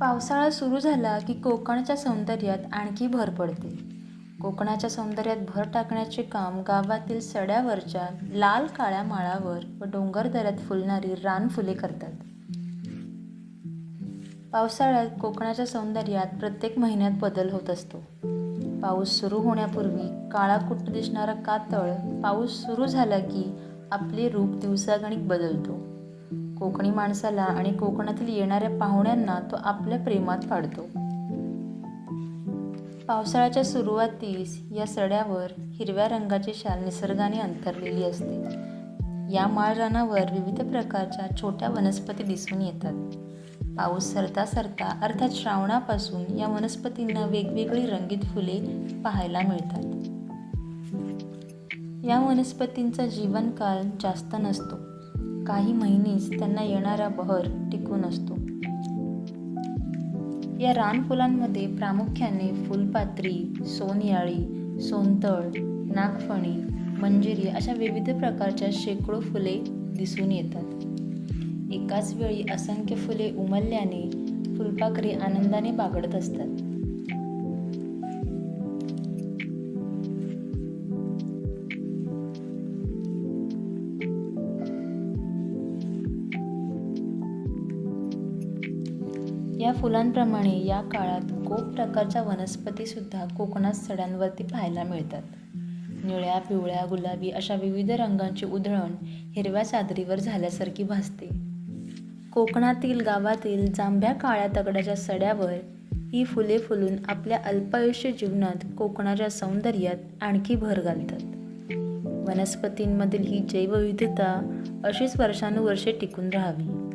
पावसाळा सुरू झाला की कोकणच्या सौंदर्यात आणखी भर पडते. कोकणाच्या सौंदर्यात भर टाकण्याचे काम गावातील सड्यावरच्या लाल काळ्या माळावर व डोंगरदऱ्यात फुलणारी रानफुले करतात. पावसाळ्यात कोकणाच्या सौंदर्यात प्रत्येक महिन्यात बदल होत असतो. पाऊस सुरू होण्यापूर्वी काळा कुट दिसणारा कातळ पाऊस सुरू झाला की आपले रूप दिवसागणिक बदलतो. कोकणी माणसाला आणि कोकणातील येणाऱ्या पाहुण्यांना तो आपल्या प्रेमात पाडतो. पावसाळ्याच्या सुरुवातीस या सड्यावर हिरव्या रंगाची शाल निसर्गाने अंतरलेली असते. या माळरानावर विविध प्रकारच्या छोट्या वनस्पती दिसून येतात. पाऊस सरता सरता अर्थात श्रावणापासून या वनस्पतींना वेगवेगळी रंगीत फुले पाहायला मिळतात. या वनस्पतींचा जीवनकाल जास्त नसतो. काही महिनेच त्यांना येणारा बहर टिकून असतो. या रानफुलांमध्ये प्रामुख्याने फुलपात्री सोनयाळी सोनतळ नागफणी मंजिरी अशा विविध प्रकारच्या शेकडो फुले दिसून येतात. एकाच वेळी असंख्य फुले उमलल्याने फुलपाखरे आनंदाने बागडत असतात. या फुलांप्रमाणे या काळात खूप प्रकारच्या वनस्पतीसुद्धा कोकणात सड्यांवरती पाहायला मिळतात. निळ्या पिवळ्या गुलाबी अशा विविध रंगांची उधळण हिरव्या चादरीवर झाल्यासारखी भासते. कोकणातील गावातील जांभ्या काळ्या दगडाच्या सड्यावर ही फुले फुलून आपल्या अल्पायुष्य जीवनात कोकणाच्या सौंदर्यात आणखी भर घालतात. वनस्पतींमधील ही जैवविविधता अशीच वर्षानुवर्षे टिकून राहावी.